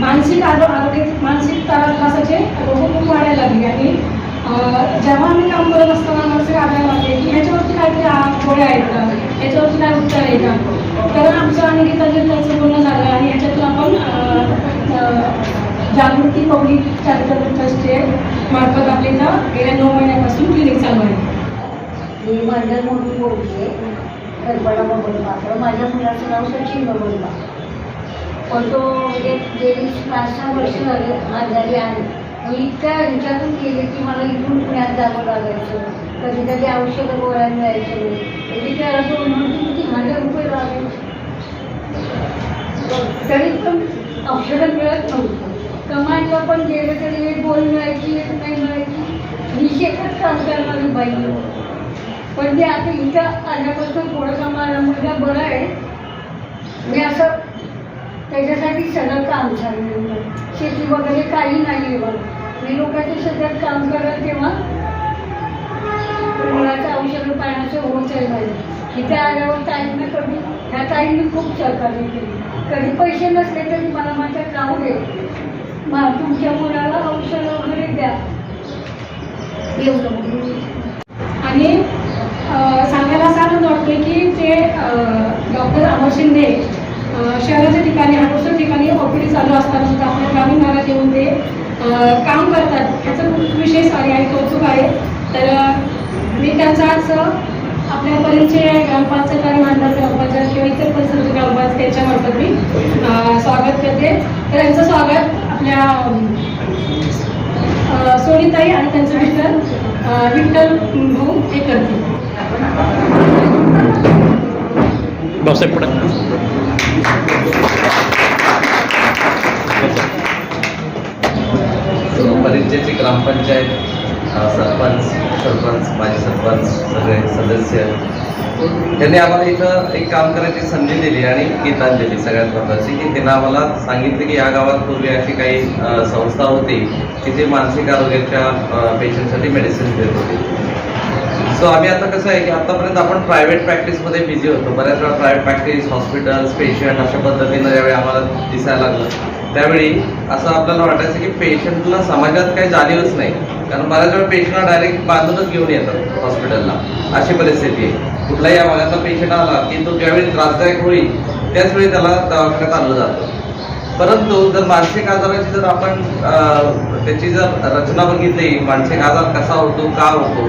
मानसिक आरो आरोग्य मानसिक त्रासाचे रोग खूप वाढायला लागले. आणि जेव्हा आम्ही काम करत असताना मला असं वाटायला लागले की ह्याच्यावरती काहीतरी आ- गोळ्या आहेत का ह्याच्यावरती काय उपचार आहे का तर आमचं आणि गीताचे त्यांचं बोलणं झालं आणि ह्याच्यातून आपण जागृती पब्लिक चॅरिटेबल ट्रस्टचे मार्फत आपल्या इथं गेल्या नऊ महिन्यापासून क्लिनिक चालू आहे. मी मंडळ म्हणून बोलते कल्पना बबन मात्र. माझ्या मुलाचं नाव सचिन बबन पण तो म्हणजे गेली पाच सहा वर्ष झाले आजारी आहे. मी इतक्या ह्याच्यातून गेले की मला इथून पुण्यात जावं लागायचं. कधी कधी औषधं गोळ्या मिळायचे. त्याची त्याला दोन म्हणून किती हजार रुपये लागायचे तरी पण औषधं मिळत नव्हतं. कमायला पण गेलं तरी एक बोल मिळायची एक नाही मिळायची. वीस एकच काम करणारी बाई पण ते आता इथं आल्यापासून थोडं कामाला मुलगा बरा आहे. मी असं त्याच्यासाठी सगळं काम चालू म्हणजे. शेती वगैरे काही नाही आहे बघ. मी लोकांच्या शेतात काम करत तेव्हा मुलाचं औषध पाण्याचं होत आहे माझं इथे आल्यावर ताईंना कधी ह्या ताईंनी खूप सहकार्य केली. कधी पैसे नसले तरी मला माझ्या काम दे. मा तुमच्या मुलाला औषध वगैरे द्या. एवढं आणि सांगायला असं आनंद वाटतोय की ते डॉक्टर अमर शिंदे शहराच्या ठिकाणी अडोसर ठिकाणी ओपीडी चालू असताना सुद्धा आपल्या ग्रामीण भागात येऊन ते काम करतात. याचं खूप विशेष आहे आहे कौतुक आहे. तर मी त्यांचा आज आपल्या परिचय ग्रामपंचायत आणि मांडर ग्रामपंचायत किंवा इतर परिसरातील ग्रामपंचायत यांच्यामार्फत मी स्वागत करते. तर यांचं स्वागत आपल्या सोनीताई आणि त्यांचं मिस्टर विठ्ठल भाऊ हे करते भाऊसाहेब परिचयाची ग्रामपंचायत सरपंच सरपंच माजी सरपंच सगळे सदस्य. त्यांनी आम्हाला इथं एक काम करायची संधी दिली आणि गीतांजली सगळ्यात महत्वाची की त्यांना आम्हाला सांगितलं की या गावात पूर्वी अशी काही संस्था होती की जे मानसिक आरोग्याच्या पेशंटसाठी मेडिसिन देत होती. सो आम्ही आता कसं आहे की आतापर्यंत आपण प्रायव्हेट प्रॅक्टिसमध्ये बिझी होतो. बऱ्याच वेळा प्रायव्हेट प्रॅक्टिस हॉस्पिटल्स पेशंट अशा पद्धतीनं ज्यावेळी आम्हाला दिसायला लागलं त्यावेळी असं आपल्याला वाटायचं की पेशंटला समाजात काही जाणीवच नाही. कारण बऱ्याच वेळा पेशंटला डायरेक्ट बांधूनच घेऊन येतात हॉस्पिटलला अशी परिस्थिती आहे. कुठलाही या भागातला पेशंट आला की तो ज्यावेळी त्रासदायक होईल त्याच वेळी त्याला दवाखान्यात आणलं जातं. परंतु जर मानसिक आजाराची जर आपण त्याची जर रचना बघितली मानसिक आजार कसा होतो का होतो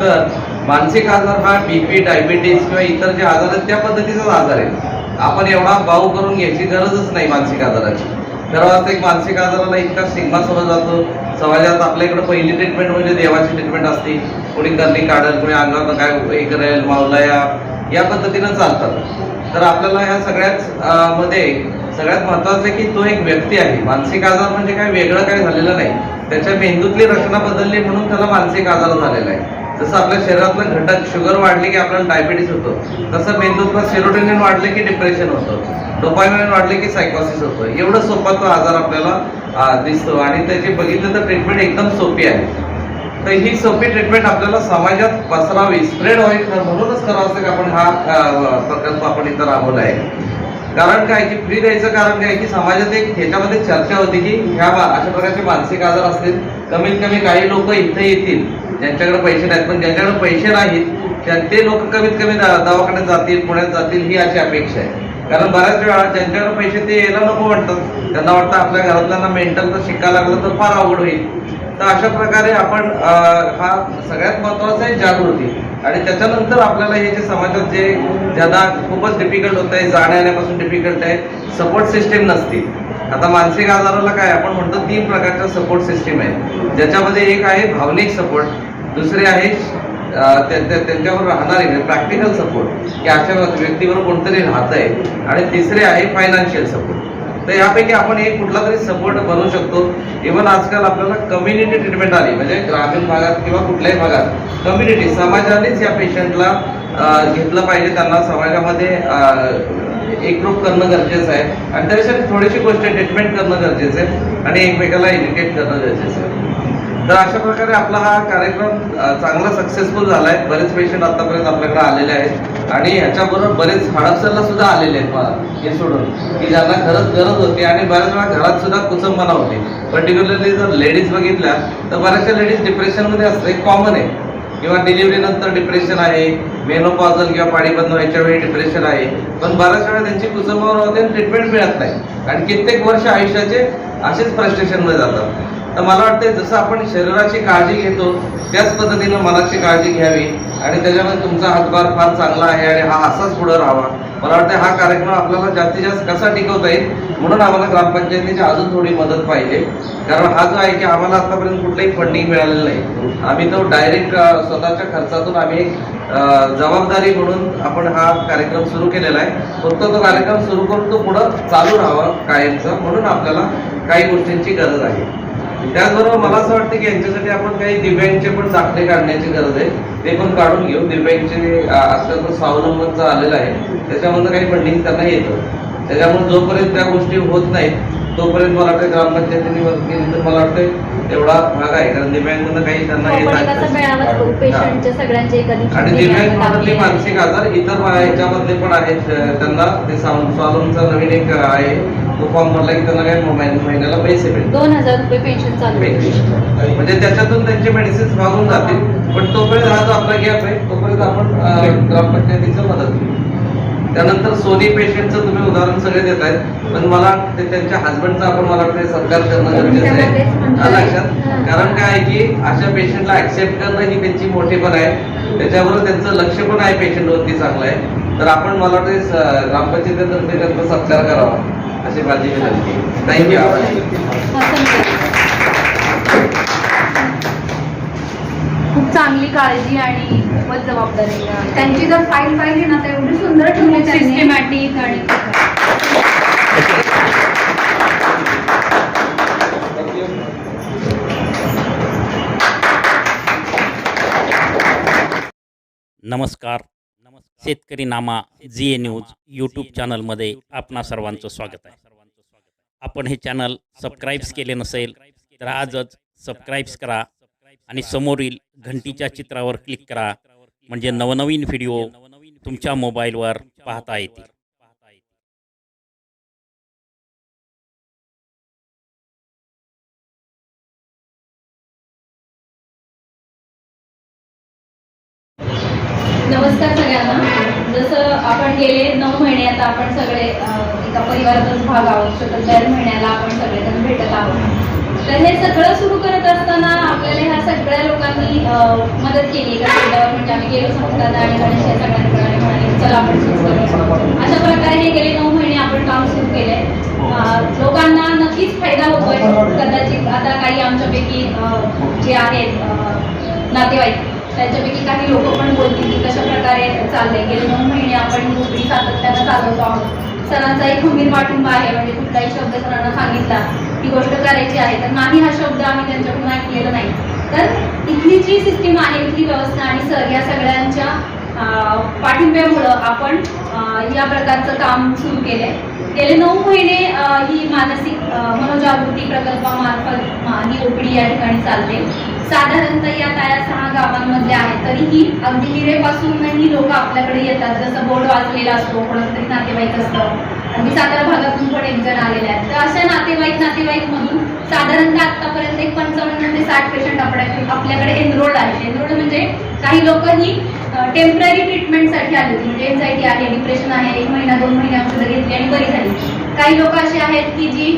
तर मानसिक आजार हा बीपी डायबिटीस किंवा इतर जे आजार आहेत त्या पद्धतीचाच आजार आहे. आपण एवढा बाऊ करून घ्यायची गरजच नाही मानसिक आजाराची. तर एक मानसिक आजाराला इतका सिग्मा सोडला जातो. समाजात आपल्याकडे पहिली ट्रीटमेंट म्हणजे देवाची ट्रीटमेंट असते. कोणी करणी काढेल कोणी अंगावर काय हे करेल मावलाया या पद्धतीनं चालतात. तर आपल्याला ह्या सगळ्याच मध्ये सगळ्यात महत्वाचं आहे की तो एक व्यक्ती आहे. मानसिक आजार म्हणजे काय? वेगळं काय झालेलं नाही. त्याच्या मेंदूतली रचना बदलली म्हणून त्याला मानसिक आजार झालेला आहे. जसं आपल्या शरीरातलं घटक शुगर वाढली की आपल्याला डायबिटीस होतो. तसं मेंदूतलं सेरोटोनिन वाढले की डिप्रेशन होतं. डोपामिन वाढले की सायकोसिस होतं. एवढं सोपा तो आजार आपल्याला दिसतो. आणि त्याची बघितलं तर ट्रीटमेंट एकदम सोपी आहे. तर ही सोपी ट्रीटमेंट आपल्याला समाजात पसरावी स्प्रेड व्हावी म्हणूनच करावं असं की आपण हा प्रकल्प आपण इथं राबवला आहे. कारण काय की फ्री द्यायचं कारण काय की समाजात एक ह्याच्यामध्ये चर्चा होती की ह्या बा अशा प्रकारचे मानसिक आजार असतील कमीत कमी काही लोक इथे येतील ज्यांच्याकडे पैसे नाहीत. पण ज्यांच्याकडे पैसे नाहीत ते लोक कमीत कमी दवाखान्यात जातील पुण्यात जातील ही अशी अपेक्षा आहे. कारण बऱ्याच वेळा ज्यांच्याकडे पैसे ते यायला नको वाटतात त्यांना वाटतं आपल्या घरातल्यांना मेंटल तर शिकायला लागलं तर फार अवघड होईल. तर अशा प्रकारे आपण हा सगळ्यात महत्त्वाचा आहे जागृती. आणि त्याच्यानंतर आपल्याला हे जे समाजात जे ज्यांना खूपच डिफिकल्ट होत आहे जाण्या येण्यापासून डिफिकल्ट आहे सपोर्ट सिस्टीम नसते आता मानसिक आजाराला काय आपण म्हणतो तीन प्रकारच्या सपोर्ट सिस्टीम आहे ज्याच्यामध्ये एक आहे भावनिक सपोर्ट दुसरे आहे त्यांच्यावर राहणारे म्हणजे प्रॅक्टिकल सपोर्ट की अशा व्यक्तीवर कोणतरी राहत आहे आणि तिसरे आहे फायनान्शियल सपोर्ट तर यापैकी आपण एक कुठला तरी सपोर्ट बनवू शकतो. इव्हन आजकाल आपल्याला कम्युनिटी ट्रीटमेंट आली म्हणजे ग्रामीण भागात किंवा कुठल्याही भागात कम्युनिटी समाजानेच या पेशंटला घेतलं पाहिजे. त्यांना समाजामध्ये एकरूप करणं गरजेचं आहे. आणि त्याच्यासाठी थोडीशी गोष्ट ट्रीटमेंट करणं गरजेचं आहे आणि एकमेकाला एज्युकेट करणं गरजेचं आहे. तर अशा प्रकारे आपला हा कार्यक्रम चांगला सक्सेसफुल झालाय. बरेच पेशंट आतापर्यंत आपल्याकडे आलेले आहेत. आणि ह्याच्याबरोबर बरेच हडपसरला सुद्धा आलेले आहेत मला हे सोडून. की ज्यांना खरंच गरज होती आणि बऱ्याच वेळा घरात सुद्धा कुचंबना होती. पर्टिक्युलरली जर लेडीज बघितल्या तर बऱ्याचशा लेडीज डिप्रेशनमध्ये असते कॉमन आहे. किंवा डिलिव्हरी नंतर डिप्रेशन आहे मेनोपॉझल किंवा पाणी बंद व्हायच्या वेळी डिप्रेशन आहे. पण बऱ्याच वेळा त्यांची कुसंबावर होते आणि ट्रीटमेंट मिळत नाही. आणि कित्येक वर्ष आयुष्याचे असेच फ्रस्ट्रेशनमध्ये जातात. तर मला वाटतं जसं आपण शरीराची काळजी घेतो त्याच पद्धतीनं मनाची काळजी घ्यावी. आणि त्याच्यामध्ये तुमचा हातभार फार चांगला आहे आणि हा असाच पुढं राहावा. मला वाटतं हा कार्यक्रम आपल्याला जास्तीत जास्त कसा टिकवता येईल म्हणून आम्हाला ग्रामपंचायतीची अजून थोडी मदत पाहिजे. कारण हा जो आहे की आम्हाला आतापर्यंत कुठलंही फंडिंग मिळालेलं नाही. आम्ही तो डायरेक्ट स्वतःच्या खर्चातून आम्ही एक जबाबदारी म्हणून आपण हा कार्यक्रम सुरू केलेला आहे. फक्त तो कार्यक्रम सुरू करून तो पुढं चालू राहावा कायमचा म्हणून आपल्याला काही गोष्टींची गरज आहे. त्याचबरोबर मला असं वाटतं की यांच्यासाठी आपण काही दिव्यांगचे पण दाखले काढण्याची गरज आहे. ते पण काढून घेऊ. दिव्यांगचे अ, आजकाल तो स्वावलंबनचा आलेला आहे. त्याच्यामधनं काही फंडिंग त्यांना येतं. त्याच्यामुळे जोपर्यंत त्या गोष्टी होत नाहीत तोपर्यंत मला वाटतं ग्रामपंचायतीने केली तर मला वाटतं तेवढा भाग आहे. कारण काही त्यांना. मेळावा हा. पेशंटचे सगळ्यांचे एका दिवशी आणि meeting दिव्यांग मधले लावली. मानसिक आजार इतर ह्याच्यामधले पण आहेत. त्यांना ते स्वालमचा नवीन एक आहे. तो फॉर्म भरला की त्यांना काही महिन्या- महिन्याला पैसे मिळतात. दोन हजार रुपये पेन्शन चालू. म्हणजे त्याच्यातून त्यांचे मेडिसिन भागून जातील. पण तोपर्यंत हा जो आपला गॅप आहे तोपर्यंत आपण अं, ग्रामपंचायतीचं मदत घेऊ. त्यानंतर सोनी पेशंटचं तुम्ही उदाहरण सगळे देत आहेत पण मला ते त्यांच्या हस्बंडचा आपण मला वाटतं सत्कार करणं गरजेचं आहे. लक्षात. कारण काय आहे की अशा पेशंटला ऍक्सेप्ट करणं ही त्यांची मोठेपण आहे. त्याच्याबरोबर त्यांचं लक्ष पण आहे पेशंटवरती चांगलं आहे. तर आपण मला वाटतं ग्रामपंचायतीतर्फे त्यांचा सत्कार करावा अशी माझी विनंती. थँक्यू खूप चांगली काळजी आणि खूपच जबाबदारी त्यांची जर फाईल पाहिली ना तर एवढी सुंदर ठेवली सिस्टमॅटिक आणि नमस्कार. नमस्कार Shetkari Nama G A news YouTube चॅनलमध्ये आपणा सर्वांचं स्वागत आहे. आपण हे चॅनल सबस्क्राईब्स केले नसेल तर आजच सबस्क्राईब्स करा. आणि समोरील घंटीच्या चित्रावर क्लिक करा. म्हणजे नवनवीन व्हिडिओ तुमच्या मोबाईलवर पाहता येतील. नमस्कार सगळ्यांना. जसं आपण गेले नऊ महिने आता आपण सगळे एका परिवारातच भाग आहोत. तर दर महिन्याला आपण सगळेजण भेटत आहोत. तर हे सगळं सुरू करत असताना आपल्याला ह्या सगळ्या लोकांनी मदत केली. म्हणजे आम्ही गेलो संपतात आणि गणेश म्हणाले चला आपण सुरू करू. अशा प्रकारे हे गेले नऊ महिने आपण काम सुरू केले लोकांना नक्कीच फायदा होतोय. कदाचित आता काही आमच्यापैकी जे आहेत नातेवाईक त्याच्यापैकी काही लोक पण बोलतील की कशा प्रकारे चालले गेले नऊ महिने आपण ही नोकरी सातत्यानं चालवतो आहोत. सरांचा एक खंबीर पाठिंबा आहे. म्हणजे कुठलाही शब्द सरांना सांगितला ही गोष्ट करायची आहे तर नाही हा शब्द आम्ही त्यांच्याकडून ऐकलेला नाही. तर इथली जी सिस्टीम आहे इथली व्यवस्था आणि सर या सगळ्यांच्या पाठिंब्यामुळं आपण या प्रकारचं काम सुरू केले गेले नऊ महिने ही मानसिक मनोजागृती प्रकल्पामार्फत ही ओपडी या ठिकाणी चालते. साधारणतः या ताया सहा गावांमधल्या आहेत तरीही अगदी हिरेपासूनही लोक आपल्याकडे येतात. जसं बोर्ड वाचलेला असतो कोणाचं तरी नातेवाईक असतं. आणि सातारा भागातून पण एक जण आलेले आहेत. तर अशा नातेवाईक नातेवाईक मधून साधारणतः आतापर्यंत एक पंचावन्न ते साठ पेशंट आपण आपल्याकडे एनरोल्ड आहेत. एनरोल्ड म्हणजे काही लोक ही टेंपररी ट्रीटमेंटसाठी आली होती. म्हणजे एन्झायटी आहे डिप्रेशन आहे एक महिना दोन महिने औषधं घेतली आणि बरी झाली. काही लोक असे आहेत की जी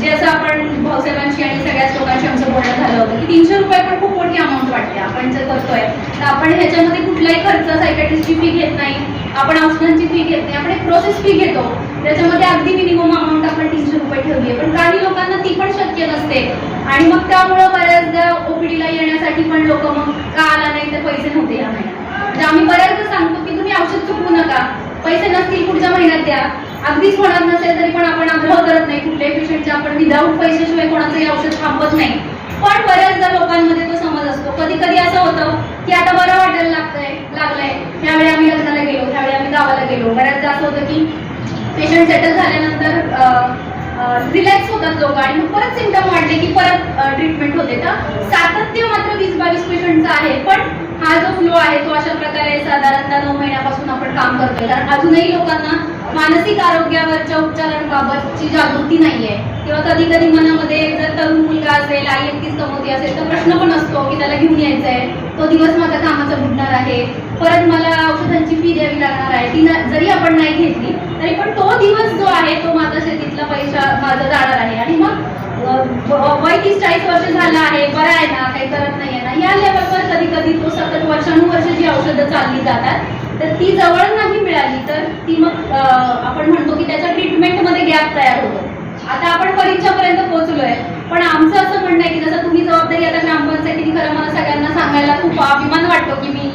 जे असं आपण भाऊसाहेबांशी आणि सगळ्याच लोकांशी आमचं बोलणं झालं होतं की तीनशे रुपये पण खूप मोठी अमाऊंट वाटते. आपण जर करतोय तर आपण ह्याच्यामध्ये कुठलाही खर्च सायकॅट्रिस्टची फी घेत नाही. आपण औषधांची फी घेत नाही आपण एक प्रोसेस फी घेतो. त्याच्यामध्ये अगदी मिनिमम अमाऊंट आपण तीनशे रुपये ठेवली आहे. पण काही लोकांना ती पण शक्य नसते. आणि मग त्यामुळं बऱ्याचदा ओपीडीला येण्यासाठी पण लोक मग का आला नाही तर पैसे नव्हते या महिन्यात. म्हणजे आम्ही बऱ्याचदा सांगतो की तुम्ही औषध चुकवू नका. पैसे नसतील पुढच्या महिन्यात द्या. अगदीच होणार नसेल तरी पण आपण आग्रह करत नाही कुठल्याही पेशंटचे आपण विदाऊट पैशाशिवाय कोणाचंही औषध थांबत नाही. पण बऱ्याचदा लोकांमध्ये तो समज असतो. कधी कधी असं होतं की आता बरं वाटायला लागतंय लागलंय. त्यावेळी आम्ही लग्नाला गेलो त्यावेळी आम्ही गावाला गेलो. बऱ्याचदा असं होतं की पेशंट सेटल झाल्यानंतर रिलॅक्स होतात लोक आणि मग परत सिमटम वाढले की परत ट्रीटमेंट होते. तर सातत्य मात्र वीस बावीस पेशंटचा आहे पण हा जो फ्लो आहे तो अशा प्रकारे साधारणतः नऊ महिन्यापासून आपण काम करतोय. कारण अजूनही लोकांना मानसिक आरोग्यावरच्या उपचारांबाबतची जागृती नाहीये. किंवा कधी कधी मनामध्ये जर तरुण मुलगा असेल आई एकटीच कमवती असेल तर प्रश्न पण असतो की त्याला घेऊन यायचा आहे तो दिवस माझा कामाचा बुडणार आहे. परत मला औषधांची फी द्यावी लागणार आहे. ती जरी आपण नाही घेतली तरी पण तो दिवस जो आहे तो माझा शेतीतला पैसा माझा जाणार आहे. आणि मग वय तीस चाळीस वर्ष झालं आहे बरं आहे ना काही करत नाहीये ना. या लेवलवर कधी कधी तो सतत वर्षानुवर्ष जी औषधं चालली जातात तर ती जवळ नाही मिळाली तर ती मग आपण म्हणतो की त्याच्या ट्रीटमेंटमध्ये गॅप तयार होतो. आता आपण परीक्षापर्यंत पोहोचलोय. पण आमचं असं म्हणणं आहे की जसं तुम्ही जबाबदारी आता ग्रामपंचायतीने खरं मला सगळ्यांना सांगायला खूप अभिमान वाटतो की मी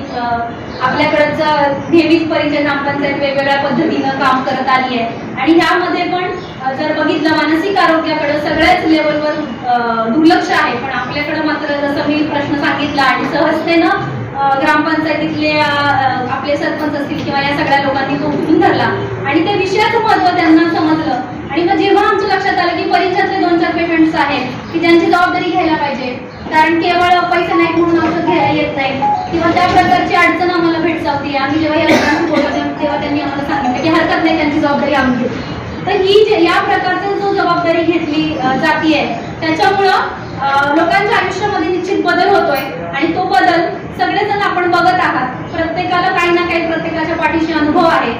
आपल्याकडचं नेहमीच परिचय ग्रामपंचायत वेगवेगळ्या पद्धतीनं काम करत आली आहे आणि ह्यामध्ये पण जर बघितलं मानसिक आरोग्याकडे सगळ्याच लेवलवर दुर्लक्ष आहे. पण आपल्याकडं मात्र जसं मी प्रश्न सांगितला आणि सहजतेनं ग्रामपंचायतीतले आपले सरपंच असतील किंवा या सगळ्या लोकांनी तो उठून धरला. आणि त्या विषयाचं महत्त्व त्यांना समजलं. आणि मग जेव्हा आमचं लक्षात आलं की परिचयातले दोन चार पेशंट्स आहेत की त्यांची जबाबदारी घ्यायला पाहिजे. कारण केवळ पैसे नाही म्हणून औषध घ्यायला येत नाही. किंवा त्या प्रकारची अडचण आम्हाला भेडसावते. आम्ही जेव्हा या लोकांशी बोलतो तेव्हा त्यांनी आम्हाला सांगितलं की हरकत नाही त्यांची जबाबदारी आम्ही घेतो तर ही जे या प्रकारची जो जबाबदारी घेतली अ, जातीये त्याच्यामुळं लोकांच्या आयुष्यामध्ये निश्चित बदल होतोय आणि तो बदल सगळेजण आपण बघत आहात. प्रत्येकाला काही ना काही प्रत्येकाच्या पाठीशी अनुभव आहे.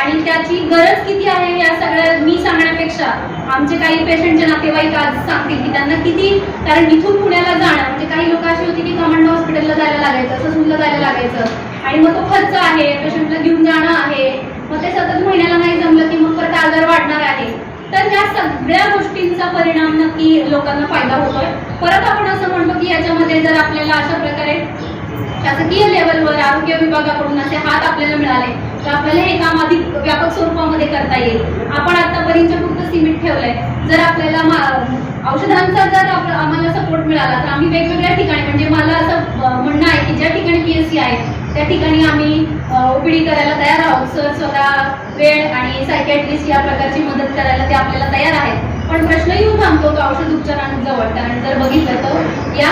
आणि त्याची गरज किती आहे या सगळ्या मी सांगण्यापेक्षा आमचे काही पेशंटचे नातेवाईक आज सांगतील की त्यांना किती कारण इथून पुण्याला जाणं म्हणजे काही लोक अशी होती की कमांड हॉस्पिटलला जायला लागायचं ससूनला जायला लागायचं. आणि मग तो खर्च आहे पेशंटला घेऊन जाणं आहे. मग ते सतत महिन्याला नाही जमलं की मग परत आजार वाढणार आहे. तर या सगळ्या गोष्टींचा परिणाम नक्की लोकांना फायदा होतोय. परत आपण असं म्हणतो की याच्यामध्ये जर आपल्याला अशा प्रकारे शासकीय लेवलवर आरोग्य विभागाकडून असे हात आपल्याला मिळाले तर आपल्याला हे काम अधिक व्यापक स्वरूपामध्ये करता येईल. आपण आतापर्यंत फक्त सिमेंट ठेवलंय. जर आपल्याला मा- औषधांचा जर आम्हाला सपोर्ट मिळाला तर आम्ही वेगवेगळ्या ठिकाणी म्हणजे मला असं म्हणणं आहे की ज्या ठिकाणी पी एस सी आहे त्या ठिकाणी आम्ही ओपीडी करायला तयार आहोत. सर स्वतः वेळ आणि सायकॅट्रिस्ट या प्रकारची मदत करायला ते आपल्याला तयार आहेत. पण प्रश्न येऊन थांबतो तो औषध उपचारांजवळ कारण जर बघितलं तर या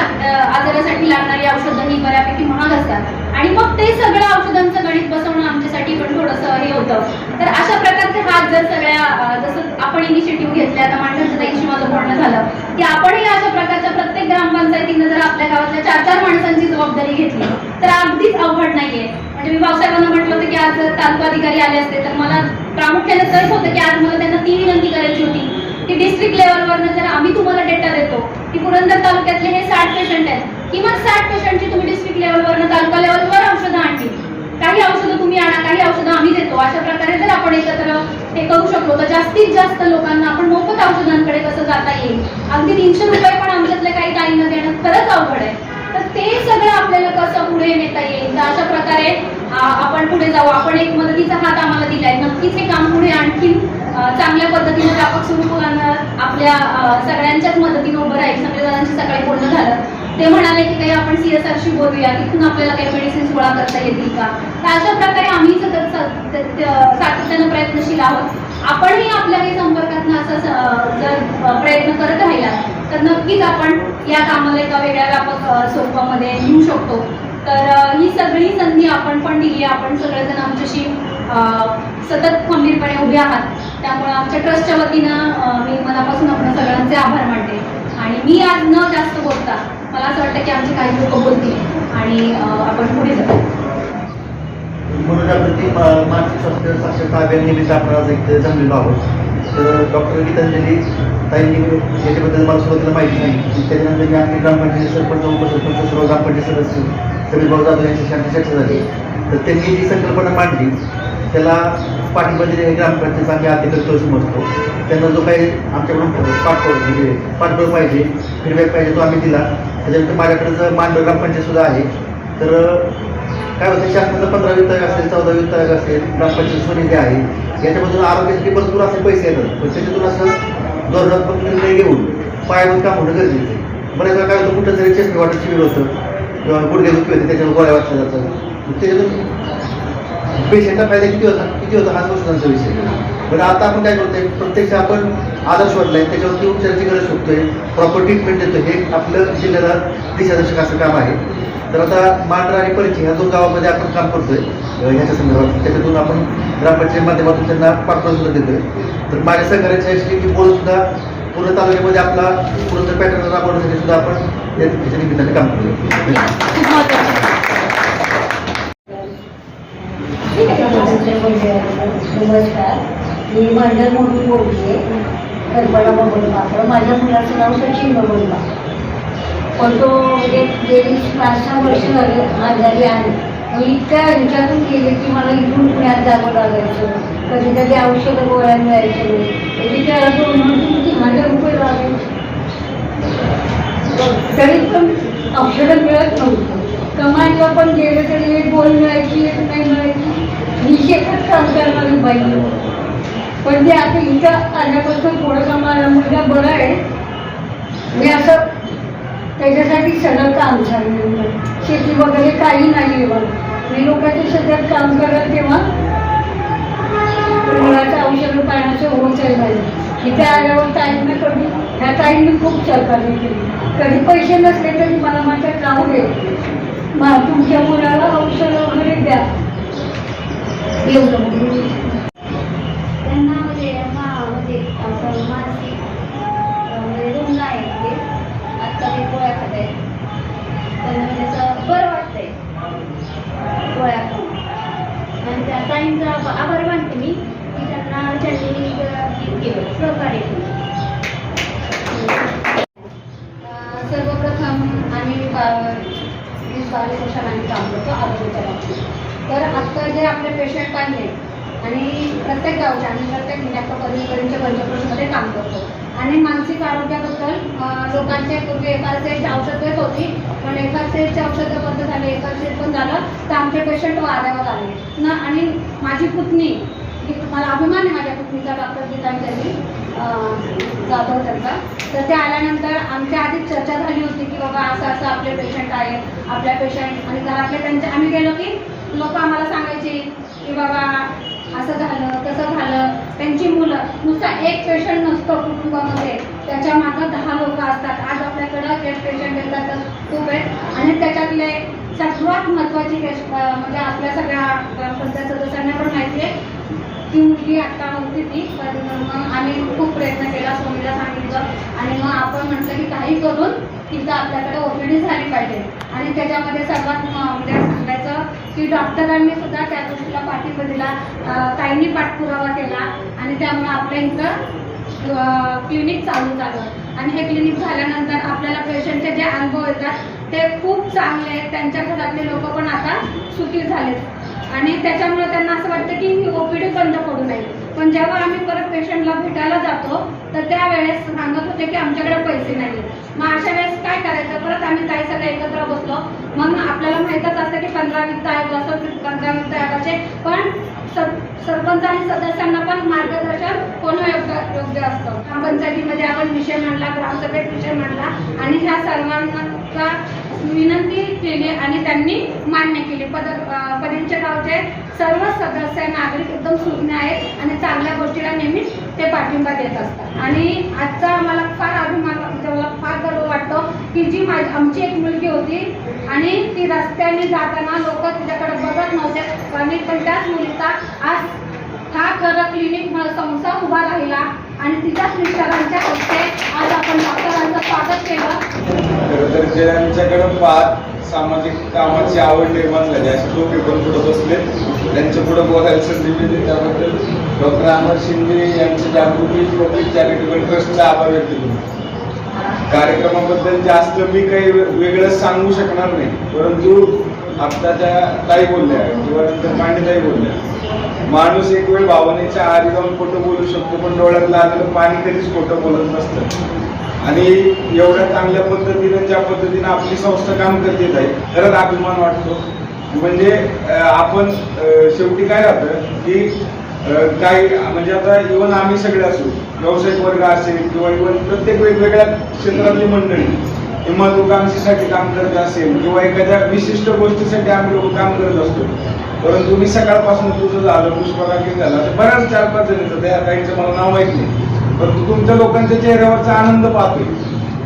आजारासाठी लागणारी औषधं ही बऱ्यापैकी महाग असतात. आणि मग ते सगळं औषधांचं गणित बसवणं आमच्यासाठी पण थोडंसं हे होतं. तर अशा प्रकारचे हात जर सगळ्या जसं आपण इनिशिएटिव्ह घेतल्या आता माणसांच्या ताईशी माझं बोलणं झालं की आपणही अशा प्रकारच्या प्रत्येक ग्रामपंचायतीनं जर आपल्या गावातल्या चार चार माणसांची जबाबदारी घेतली तर अगदीच अवघड नाहीये. म्हणजे मी भाऊसाहेबांना म्हटलं होतं की आज जर तालुका अधिकारी आले असते तर मला प्रामुख्याने तरच होतं की आज मला त्यांना ती विनंती करायची होती. की डिस्ट्रिक्ट लेवलवर जर आम्ही तुम्हाला डेटा देतो की पुरंदर तालुक्यातले हे साठ पेशंट आहेत किमान साठ पेशंटची तुम्ही डिस्ट्रिक्ट लेवलवर तालुका लेवलवर औषधं आणली. काही औषधं तुम्ही आणा काही औषधं आम्ही देतो. अशा प्रकारे जर आपण एकत्र हे करू शकलो तर जास्तीत जास्त लोकांना आपण मोफत औषधांकडे कसं जाता येईल? अगदी तीनशे रुपये पण आमच्यातल्या काही ताईंना देणं खरंच अवघड आहे. तर ते सगळं आपल्याला कसं पुढे नेता येईल? तर अशा प्रकारे आपण पुढे जाऊ. आपण एक मदतीचा हात आम्हाला दिलाय नक्कीच हे काम पुढे आणखी चांगल्या पद्धतीने व्यापक स्वरूपानं आपल्या सगळ्यांच्याच मदतीने उभं राहील. सगळ्या सकाळी बोलणं झालं. ते म्हणाले की काही आपण सीएसआरशी बोलूया. तिथून आपल्याला काही मेडिसिन्स गोळा करता येतील का? तर अशा प्रकारे आम्ही सतत सातत्यानं प्रयत्नशील आहोत. आपणही आपल्या काही संपर्कातनं असं जर प्रयत्न करत राहिला तर नक्कीच आपण या कामाला एका वेगळ्या व्यापक स्वरूपामध्ये येऊ शकतो. तर ही सगळी संधी आपण पण दिली. आपण सगळेजण आमच्याशी सतत खंबीरपणे उभे आहात. त्यामुळे आमच्या ट्रस्टच्या वतीनं मी मनापासून आपण सगळ्यांचे आभार मानते. आणि मी आज न जास्त बोलता मला असं वाटतं की आमचे काही लोक बोलतील. आणि आपण पुढे जाऊ. मनोजागृती मा- मानसिक स्वास्थ्य साक्षरता अभियान निमित्त आपण आज एक जमलेलो आहोत. तर डॉक्टर गीतांजली ताईंनी याच्याबद्दल मला सुरुवातीला माहिती नाही. त्याच्यानंतर मी आम्ही ग्रामपंचायत सरपंच उपसरपंच सर्व ग्रामपंचायत सदस्य समीर जाधव यांच्याशी झाली. तर त्यांनी जी संकल्पना मांडली त्याला पाठिंबा दिले ग्रामपंचायत आम्ही अधिकृत समजतो. त्यांना जो काही आमच्याकडून पाठबळ म्हणजे पाठबळ पाहिजे फीडबॅक पाहिजे तो आम्ही दिला. त्याच्यानंतर माझ्याकडे जर मांडव ग्रामपंचायत सुद्धा आहे तर काय होतं शासनाचं पंधरा विभाग असेल चौदा विभाग असेल ग्रामपंचायत स्वनिधी आहे. याच्यामधून आरोग्यासाठी भरपूर असे पैसे येतात. पण त्याच्यातून असं धोरणात्मक निर्णय घेऊन पायाभूत काम होणं गरजेचं आहे. बऱ्याच वेळा काय होतं कुठं जरी चष्मे वाटत होतं किंवा गुडघे दुखी होते त्याच्यावर गोळ्या वाटल्या जातात. त्याच्यातून पेशंटला फायदा किती होता? किती होता हा गोष्टांचा विषय. पण आता आपण काय करतोय? प्रत्यक्ष आपण आदर्श वाटलाय त्याच्यावरती उपचाराची गरज शोधतोय प्रॉपर ट्रीटमेंट देतोय. हे आपलं जिल्ह्याला दिशादर्शक असं काम आहे. तर आता मांडरा आणि परिचय ह्या दोन गावामध्ये आपण काम करतोय. ह्याच्या संदर्भात. त्याच्यातून आपण ग्रामपंचायत माध्यमातून त्यांना पाठपुरावा सुद्धा देतोय. तर माझ्या सहकार्याच्या मी बोलून सुद्धा पूर्ण तालुक्यामध्ये आपला पूर्ण पॅटर्न राबवण्यासाठी सुद्धा आपण या- ह्याच्या काम करतोय नमस्कार मी मंडळ म्हणून बोलते कल्पना पात्र माझ्या मुलाचं नाव सचिन बबन पात्र पण तो एक गेली पाच सहा वर्ष झाले आजारी आहे मग इतक्या विचारून गेले की मला इथून पुण्यात जावं लागायचं कधी कधी औषधं गोळ्या मिळायचे. नाही त्याची म्हणून दोन माझ्या हजार रुपये लागायचे तरी पण औषधं मिळत नव्हतं. कमाईला पण गेलं तरी एक बोल मिळायची एक नाही मिळायची. मी शेतात काम करणारी बाई. पण ते आता इथं आल्यापासून थोडं कमायला मुलगा बरं आहे. मी असं त्याच्यासाठी सगळं काम झालं शेती वगैरे काही नाही आहे मी लोकांच्या शेतात काम करत तेव्हा मुलाचं औषध पाण्याचं होत आहे इथे आल्यावर ताईंना कमी. ह्या ताईंनी खूप सहकार्य केली. कधी पैसे नसले तरी मला माझ्या जाऊ दे. तुमच्या मुलाला औषध वगैरे द्या. एवढं. त्यांना म्हणजे म्हणजे असं मानसिक म्हणजे रुग्ण आहेत ते आत्ता ते गोळ्या खात आहेत त्यांना म्हणजे असं बरं वाटतंय गोळ्या खाऊन आणि त्या ताईंचा आभार मानते मी. की त्यांना त्यांनी सहकार्य केलं. वीस बावीस वर्षांनी काम करतो आरोग्याच्या बाबतीत तर आत्ता जे आपले पेशंट आहे आणि प्रत्येक गावच्या आम्ही प्रत्येक जिल्ह्यापर्यंतच्या पंचक्रोशीमध्ये काम करतो. आणि मानसिक आरोग्याबद्दल लोकांचे पूर्वी एका सेटची औषध देत होती पण एका सेटचे औषधं बंद झाले एका सेट पण झालं तर आमचे पेशंट वाऱ्यावर आले. ना आणि माझी पुतणी ही मला अभिमान आहे माझ्या पुतणीचा डॉक्टर गीतांजली जाधव त्यांचा तर ते आल्यानंतर आमच्या आधीच चर्चा झाली होती की बाबा असं असं आपले पेशंट आहेत आपल्या पेशंट आणि घरातले त्यांचे. आम्ही गेलो की लोक आम्हाला सांगायचे की बाबा असं झालं तसं झालं. त्यांची मुलं नुसता एक पेशंट नसतो कुटुंबामध्ये. त्याच्या मागं दहा लोक असतात. आज आपल्याकडं एक पेशंट येतात तर खूप आहेत. आणि त्याच्यातले सर्वात महत्त्वाची केस म्हणजे आपल्या सगळ्या ग्रामपंचायत सदस्यांना पण माहिती आहे ती मुलगी आता नव्हती ती पण मग आम्ही खूप प्रयत्न केला स्वामीला सांगितलं. आणि मग आपण म्हटलं की काही करून तिथं आपल्याकडे ओपीडी झाली पाहिजे. आणि त्याच्यामध्ये सर्वात म्हणजे सांगायचं की डॉक्टरांनी सुद्धा त्या गोष्टीला पाठिंबा दिला. काहींनी पाठपुरावा केला. आणि त्यामुळे आपल्या इथं क्लिनिक चालू झालं. आणि हे क्लिनिक झाल्यानंतर आपल्याला पेशंटचे जे अनुभव येतात ते खूप चांगले आहेत. त्यांच्या घरातले लोक पण आता सुखी झालेत. आणि त्याच्यामुळे त्यांना असं वाटतं की ही ओपीडी बंद पडू नये. पण जेव्हा आम्ही परत पेशंटला भेटायला जातो तर त्यावेळेस सांगत होते की आमच्याकडे पैसे नाही मग अशा वेळेस काय करायचं? परत आम्ही ताई सगळे एकत्र बसलो. मग आपल्याला माहीतच असतं की पंधरा वीस आयोग असं पंधरा वीस तारखाचे पण सर सरपंच आणि सदस्यांना पण मार्गदर्शन होणं योग्य योग्य असतं. ग्रामपंचायतीमध्ये आपण विषय मांडला ग्रामसभेत विषय मांडला आणि ह्या सर्वांना विनंती केली आणि त्यांनी मान्य केली. पद अं, गावचे सर्व सदस्य नागरिक एकदम सुज्ञ आहेत आणि चांगल्या गोष्टीला नेहमीच ते पाठिंबा देत असतात. आणि आजचा आम्हाला फार अभिमान वाटतो मला फार गर्व वाटतो की जी माझी आमची एक मुलगी होती आणि ती रस्त्याने जाताना लोक तिच्याकडे बघत नव्हते. आणि पण त्याच मुलीचा आज हा खरं क्लिनिक संस्था उभा राहिला आणि तिच्याच मिस्टरांच्या हस्ते आज आपण डॉक्टरांचं स्वागत केलं. तर ज्यांच्याकडं पाहत सामाजिक कामाची आवड निर्माण झाली असे लोक पण पुढे बसले. त्यांच्या पुढे बोलायला संधी मिळते त्याबद्दल डॉक्टर अमर शिंदे यांची जागृती पब्लिक चॅरिटेबल ट्रस्टचा आभार व्यक्त केला. कार्यक्रमाबद्दल जास्त मी काही वेगळं सांगू शकणार नाही. परंतु आत्ताच्या ताई बोलल्या किंवा नंतर मांडताई बोलल्या. माणूस एक वेळ भावनेच्या आधी जाऊन खोटं बोलू शकतो पण डोळ्यातलं आलेलं पाणी कधीच खोटं बोलत नसतं. आणि एवढ्या चांगल्या पद्धतीने ज्या पद्धतीने आपली संस्था काम करते आहे खरंच अभिमान वाटतो. म्हणजे आपण शेवटी काय राहतं की काही म्हणजे आता इवन आम्ही सगळे असू व्यावसायिक वर्ग असेल किंवा इवन प्रत्येक वेगवेगळ्या क्षेत्रातली मंडळी किंवा लोकांशीसाठी काम करत असेल किंवा एखाद्या विशिष्ट गोष्टीसाठी आम्ही लोक काम करत असतो. परंतु मी सकाळपासून तुझं झालं पुष्पराखी झालं तर बऱ्याच चार पाच जणीचं त्या काहींचं मला नाव माहीत नाही. परंतु तुमच्या लोकांच्या चेहऱ्यावरचा आनंद पाहतोय.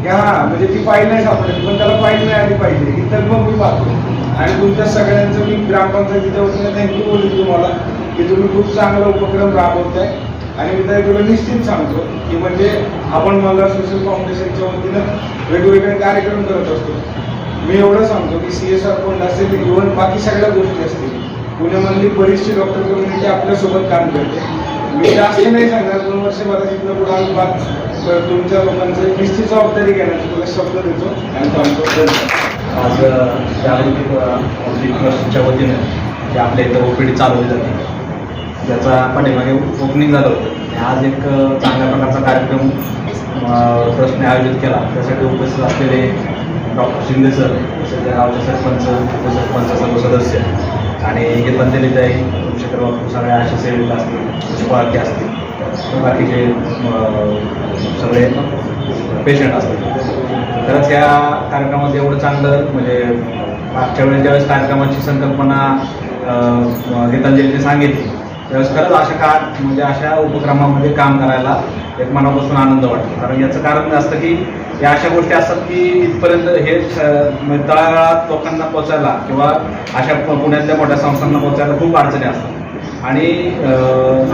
की हा म्हणजे ती पाहिलं नाही सापडली पण त्याला पाहिजे नाही आली पाहिजे ही तर मग मी पाहतो. आणि तुमच्या सगळ्यांचं मी ग्रामपंचायतीच्या वतीने थँक्यू बोलू तुम्हाला. की तुम्ही खूप चांगला उपक्रम राबवताय. आणि मी त्याकडे निश्चित सांगतो की म्हणजे आपण मला सोशल फाउंडेशनच्या वतीनं वेगवेगळे कार्यक्रम करत असतो. मी एवढं सांगतो की सी एस आर फंड असेल इव्हन बाकी सगळ्या गोष्टी असतील. पुण्यामधली बरीचशी डॉक्टर कम्युनिटी आपल्यासोबत काम करते. मी जास्त नाही सांगणार दोन वर्ष मला तिथनं पुढे आम्ही पाच तुमच्या लोकांचं निश्चित जबाबदारी घेण्याचा तुला शब्द देतो आणि थांबतो आज जागृती ट्रस्टच्या वतीनं जे आपल्या इथं ओपीडी चालवली जाते त्याचा पाठीमागे ओपनिंग झालं होतं. आज एक चांगल्या प्रकारचा कार्यक्रम ट्रस्टने आयोजित केला. त्यासाठी उपस्थित असलेले डॉक्टर शिंदे सर तसेच गावचे सरपंच उपसरपंच सर्व सदस्य. आणि गीतांजलीताई चंद्रशेखर बापू सगळ्या आशा सेविका असतील पुष्पाळके असतील. बाकीचे सगळे पेशंट असतील. खरंच या कार्यक्रमात एवढं चांगलं म्हणजे मागच्या वेळेस ज्यावेळेस कार्यक्रमाची संकल्पना गीतांजलीने सांगितली त्यावेळेस खरंच अशा काळात म्हणजे अशा उपक्रमामध्ये काम करायला एक मनापासून आनंद वाटतो. कारण याचं कारण असतं की या अशा गोष्टी असतात की इथपर्यंत हे म्हणजे तळागाळात लोकांना पोचायला किंवा अशा पुण्यातल्या मोठ्या संस्थांना पोचायला खूप अडचणी असतात. आणि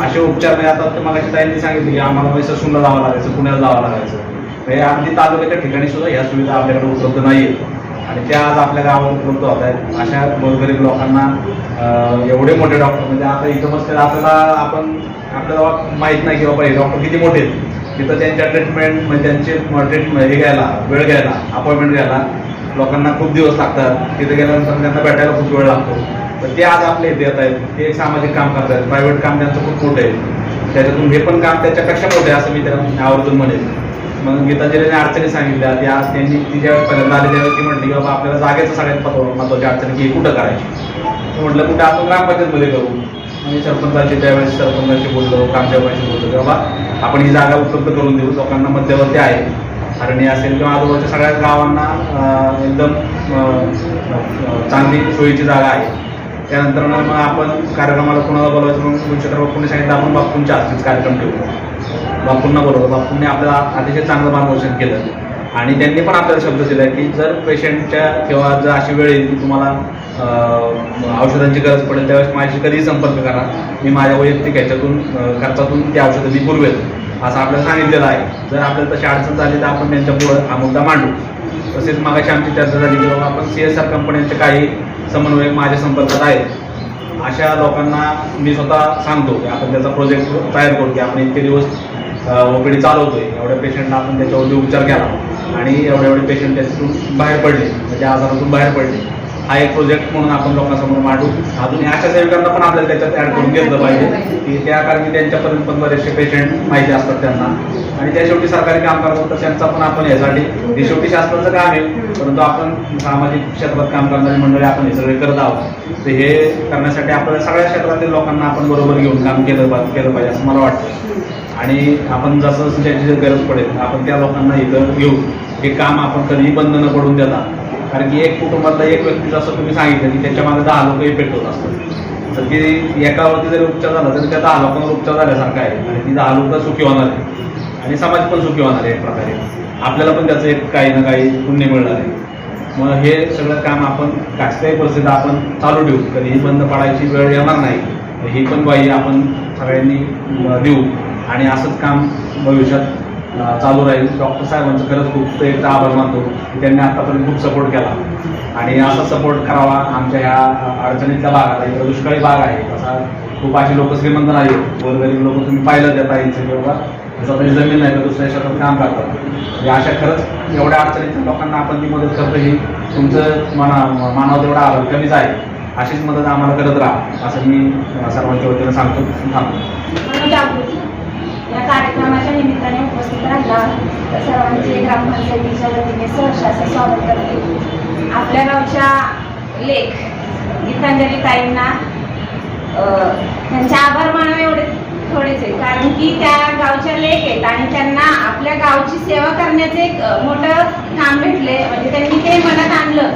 असे उपचार म्हणजे आता ते मला ताईंनी सांगितले की आम्हाला पैसे जावं लागायचं पुण्याला जावं लागायचं. हे अगदी तालुक्याच्या ठिकाणी सुद्धा ह्या सुविधा आपल्याकडे उपलब्ध नाही आहेत आणि त्या आज आपल्या गावात उपलब्ध होत आहेत. अशा गोरगरीब लोकांना एवढे मोठे डॉक्टर म्हणजे आता इथं बसले आपल्याला आपण आपल्याला माहीत नाही की बाबा हे डॉक्टर किती मोठे आहेत. तिथं त्यांच्या ट्रीटमेंट म्हणजे त्यांचे ट्रीटमेंट हे घ्यायला वेळ घ्यायला अपॉइंटमेंट घ्यायला लोकांना खूप दिवस लागतात. तिथे गेल्यानंतर त्यांना भेटायला खूप वेळ लागतो. तर ते आज आपल्या इथे येत आहेत. ते एक सामाजिक काम करतात प्रायव्हेट काम त्यांचं खूप मोठं आहे. त्याच्यातून हे पण काम त्याच्यापेक्षा मोठे असं मी त्याला आवर्जून म्हणेन. मग गीताजीने अडचणी सांगितल्या त्या त्यांनी ती ज्यावेळेस पहिल्यांदा आली त्यावेळेस ती म्हटली की बाबा आपल्याला जागेचं सगळ्यात महत्व- महत्वाची अडचण की कुठं करायची? म्हटलं कुठं आपण ग्रामपंचायतमध्ये करू. आणि सरपंचाची त्यावेळेस सरपंचाशी बोललो ग्रामसेवकाशी बोललो की बाबा आपण ही जागा उपलब्ध करून देऊ लोकांना मध्यवर्ती आहे. हरणी असेल किंवा आजूबाजूच्या सगळ्या गावांना एकदम चांगली सोयीची जागा आहे. त्यानंतर मग आपण कार्यक्रमाला कोणाला बोलायचं मग कुलशेखर बापूंनी सांगितलं आपण बापूंच्या हस्तेच कार्यक्रम ठेवू. बापूंना बरोबर बापूंनी आपल्याला अतिशय चांगलं मार्गदर्शन केलं. आणि त्यांनी पण आपल्याला शब्द दिला की जर पेशंटच्या किंवा जर अशी वेळ येईल की तुम्हाला औषधांची गरज पडेल त्यावेळेस माझ्याशी कधीही संपर्क करा. मी माझ्या वैयक्तिक ह्याच्यातून खर्चातून ती औषधं मी पुरवेल असं आपल्याला सांगितलेलं आहे. जर आपल्याला तशी अडचण झाली तर आपण त्यांच्या पुढं हा मुद्दा मांडू. तसेच मागाशी आमची चर्चा झाली की बाबा आपण सी एस आर कंपन्यांचे काही समन्वयक माझ्या संपर्कात आहेत. अशा लोकांना मी स्वतः सांगतो की आपण त्याचा प्रोजेक्ट तयार करू की आपण इतके दिवस ओपीडी चालवतोय. एवढ्या पेशंटना आपण त्याच्यावरती उपचार केला. आणि एवढे एवढे पेशंट त्याच्यातून बाहेर पडले. म्हणजे आजारातून बाहेर पडले. हा एक प्रोजेक्ट म्हणून आपण लोकांसमोर मांडू. अजून ह्या सेविकांना पण आपल्याला त्याच्यात ऍड करून घेतलं पाहिजे. की त्या कारण की त्यांच्यापर्यंत पण बरेचसे पेशंट माहिती असतात त्यांना. आणि त्या शेवटी सरकारी काम करतात असतात त्यांचा पण आपण यासाठी हे शेवटी शासनाचं काम आहे. परंतु आपण सामाजिक क्षेत्रात काम करणारी मंडळी आपण हे सगळे करत आहोत. तर हे करण्यासाठी आपल्याला सगळ्या क्षेत्रातील लोकांना आपण बरोबर घेऊन काम केलं केलं पाहिजे असं मला वाटतं. आणि आपण जसं जसं त्याची जर गरज पडेल आपण त्या लोकांना इथं घेऊ हे काम आपण कधीही बंद न पडून देता कारण की एक कुटुंबातला एक व्यक्ती जसं तुम्ही सांगितलं की त्याच्यामागे दहा लोक इफेक्ट होत असतात. तर ती एकावरती जरी उपचार झाला तरी त्या दहा लोकांवर उपचार झाल्यासारखा आहे. आणि ती दहा लोक सुखी होणार आहे आणि समाज पण सुखी होणार आहे एक प्रकारे. आपल्याला पण त्याचं एक काही ना काही पुण्य मिळणार आहे. मग हे सगळं काम आपण कसल्याही परिस्थितीत आपण चालू ठेवू. कधीही बंद पडायची वेळ येणार नाही. ही पण बाई आपण सगळ्यांनी देऊ. आणि असंच काम भविष्यात चालू राहील. डॉक्टर साहेबांचं खरंच खूप एकदा आभार मानतो की त्यांनी आतापर्यंत खूप सपोर्ट केला. आणि असा सपोर्ट करावा आमच्या ह्या अडचणीतल्या भागात. इकडे दुष्काळी भाग आहे. तसा खूप अशी लोक श्रीमंत नाही गोरगरीब लोक तुम्ही पाहिलं देता ताईंचं की जसं स्वतःची जमीन नाही तर दुसऱ्या शेतात काम करतात. म्हणजे अशा खरंच एवढ्या अडचणीतल्या लोकांना आपण ती मदत करतो ही तुमचं मना मानावर तेवढा आभार कमीच आहे. अशीच मदत आम्हाला करत राहा असं मी सर्वांच्या वतीनं सांगतो. थांबतो या कार्यक्रमाच्या निमित्ताने उपस्थित राहिला. तर सर्वांचे ग्रामपंचायतीच्या वतीने सहर्ष असं स्वागत करते. आपल्या गावच्या लेख गीतांजली ताईंना त्यांचे आभार मानावे एवढे थोडेच आहे कारण की त्या गावच्या लेख आहेत आणि त्यांना आपल्या गावची सेवा करण्याचे एक मोठं काम भेटले. म्हणजे त्यांनी ते मनात आणलं.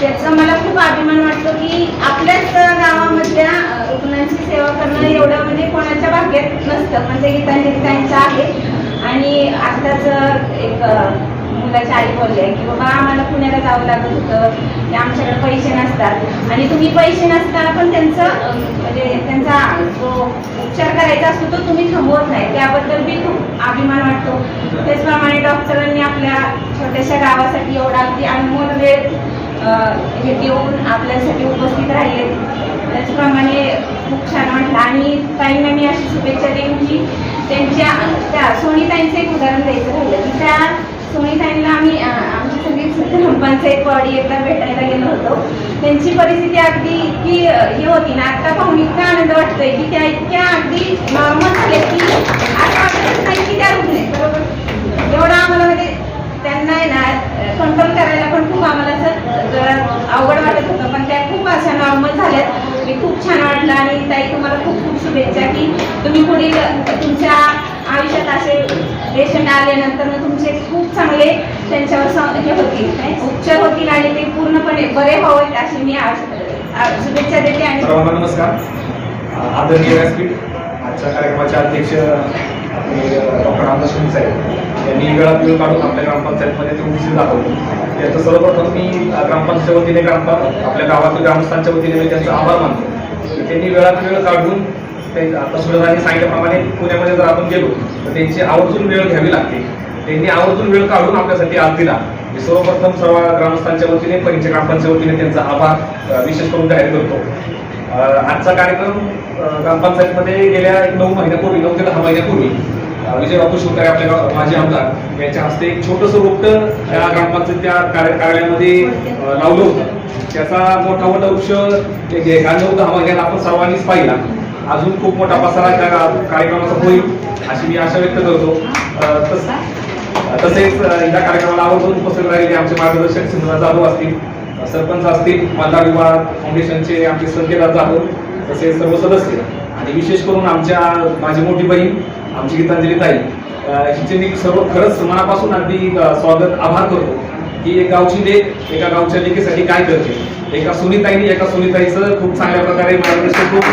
त्याचं मला खूप अभिमान वाटतो की आपल्याच गावामधल्या अ, रुग्णांची सेवा करणं एवढं म्हणजे टार्गेट म्हणजे नसतं पण ते गीतांजली त्यांच्या आहे. आणि आताच एक अ, मुलाची आई बोलले की बाबा आम्हाला पुण्याला जावं लागत होतं. की आमच्याकडे पैसे नसतात. आणि तुम्ही पैसे नसताना पण त्यांचं म्हणजे त्यांचा जो उपचार करायचा असतो तो तुम्ही थांबवत नाही. त्याबद्दल बी खूप अभिमान वाटतो. त्याचप्रमाणे डॉक्टरांनी आपल्या छोट्याशा गावासाठी एवढा अगदी अनमोल वेळ हे देऊन आपल्यासाठी उपस्थित राहिले. त्याचप्रमाणे खूप छान वाटलं. आणि ताईंना मी अशी शुभेच्छा देईन की त्यांच्या त्या सोनीताईंचं एक उदाहरण द्यायचं राहिलं की त्या सोनीताईंना आम्ही आमची सगळी ग्रामपंचायत बॉडी एकदा भेटायला गेलो होतो. त्यांची परिस्थिती अगदी इतकी हे होती ना आता पाहून इतका आनंद वाटतोय की त्या इतक्या अगदी नॉर्मल झाल्या की आता आपल्याला की त्या रुग्ण बरोबर? एवढा आम्हाला म्हणजे त्यांना आहे ना कंट्रोल करायला पण खूप आम्हाला असं जरा अवघड वाटत होतं पण त्या खूप अशा नॉर्मल झाल्यात मी खूप छान वाटलं आणि ताई तुम्हाला खूप खूप शुभेच्छा की तुम्ही पुढील तुमच्या आयुष्यात असे पेशंट आल्यानंतर तुमचे खूप चांगले त्यांच्यावर हे होतील उपचार होतील आणि ते पूर्णपणे बरे व्हावेत अशी मी आज शुभेच्छा देते आणि नमस्कार. आदरणीय व्यासपीठ आजच्या कार्यक्रमाचे अध्यक्ष डॉक्टर रामदास साहेब. यांनी वेळात वेळ काढून आपल्या ग्रामपंचायतमध्ये ते उपस्थित दाखवली. त्याचं सर्वप्रथम मी ग्रामपंचायतच्या वतीने ग्रामपा आपल्या गावातील ग्रामस्थांच्या वतीने मी त्यांचा आभार मानतो. त्यांनी वेळात वेळ काढून ते आता सुरेशांनी सांगितल्याप्रमाणे पुण्यामध्ये जर आपण गेलो तर त्यांची आवर्जून वेळ घ्यावी लागते. त्यांनी आवर्जून वेळ काढून आपल्यासाठी आज दिला. मी सर्वप्रथम सर्व ग्रामस्थांच्या वतीने परिचय ग्रामपंचायत वतीने त्यांचा आभार विशेष करून जाहीर करतो. आजचा कार्यक्रम ग्रामपंचायतमध्ये गेल्या एक नऊ महिन्यापूर्वी नऊ ते दहा महिन्यापूर्वी विजय बापू शिवतारे आपल्या माजी आमदार यांच्या हस्ते एक छोटंसं रोपट त्या ग्रामपंचायतच्या त्या कार्यालयामध्ये लावलं होतं. त्याचा मोठा मोठा वृक्ष गांधव गेल्या नऊ दहा आपण सर्वांनीच पाहिला. अजून खूप मोठा पसारा त्या कार्यक्रमाचा होईल अशी मी आशा व्यक्त करतो. तस- तसेच या कार्यक्रमाला आवर्जून उपस्थित राहिले आमचे मार्गदर्शक सिंधुनाथ जाधव असतील सरपंच असतील मल्ला विभाग फाउंडेशनचे आमचे संकेत जाधव तसेच सर्व सदस्य. आणि विशेष करून आमच्या माझी मोठी बहीण आमची गीतांजली ताई हिचे मी सर्व खरंच मनापासून अगदी स्वागत आभार करतो की एक गावची लेख एका गावच्या लेखीसाठी काय करते. एका सुनीताईने एका सुनीताईचं खूप चांगल्या प्रकारे मार्गदर्शन खूप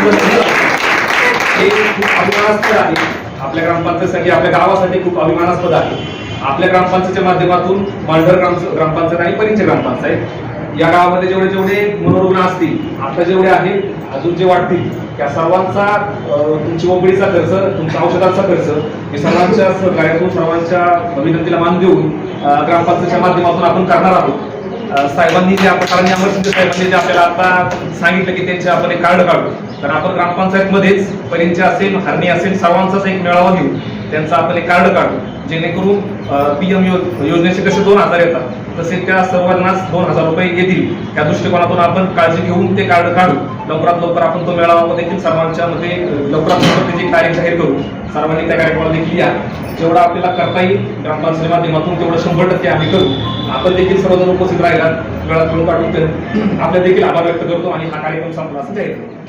हे खूप अभिमानास्पद आहे. आपल्या ग्रामपंचायतीसाठी आपल्या गावासाठी खूप अभिमानास्पद आहे. आपल्या ग्रामपंचायतीच्या माध्यमातून मांढर ग्राम ग्रामपंचायत आणि परिचय ग्रामपंचायत या गावामध्ये जेवढे जेवढे मनोरुग्ण असतील आता जेवढे आहेत अजून जे वाढतील त्या सर्वांचा तुमची ओपडीचा खर्च तुमच्या औषधाचा खर्च हे सर्वांच्या सहकार्यातून सर्वांच्या विनंतीला मान देऊन ग्रामपंचायतच्या माध्यमातून आपण करणार आहोत. साहेबांनी जे आपण कारण अमर साहेबांनी जे आपल्याला आता सांगितलं की त्यांचे आपण एक कार्ड काढू. तर आपण ग्रामपंचायतमध्येच परिंचे असेल हरणी असेल सर्वांचाच एक मेळावा घेऊ त्यांचा आपण एक कार्ड काढू. जेणेकरून पीएम योजनेचे कसे दोन हजार येतात तसे त्या सर्वांनाच दोन हजार रुपये येतील. त्या दृष्टिकोनातून आपण काळजी घेऊन ते कार्ड काढू. लवकरात लवकर आपण तो मेळावा देखील सर्वांच्या मध्ये लवकरात लवकर त्याची तारीख जाहीर करू. सर्वांनी त्या कार्यक्रमाला देखील या. जेवढं आपल्याला करता येईल ग्रामपंचायत माध्यमातून तेवढं शंभर टक्के आम्ही करू. आपण देखील सर्वजण उपस्थित राहिलात. वेळात वेळ काढून आपल्या देखील आभार व्यक्त करतो आणि हा कार्यक्रम संपला असं जाहीर करतो.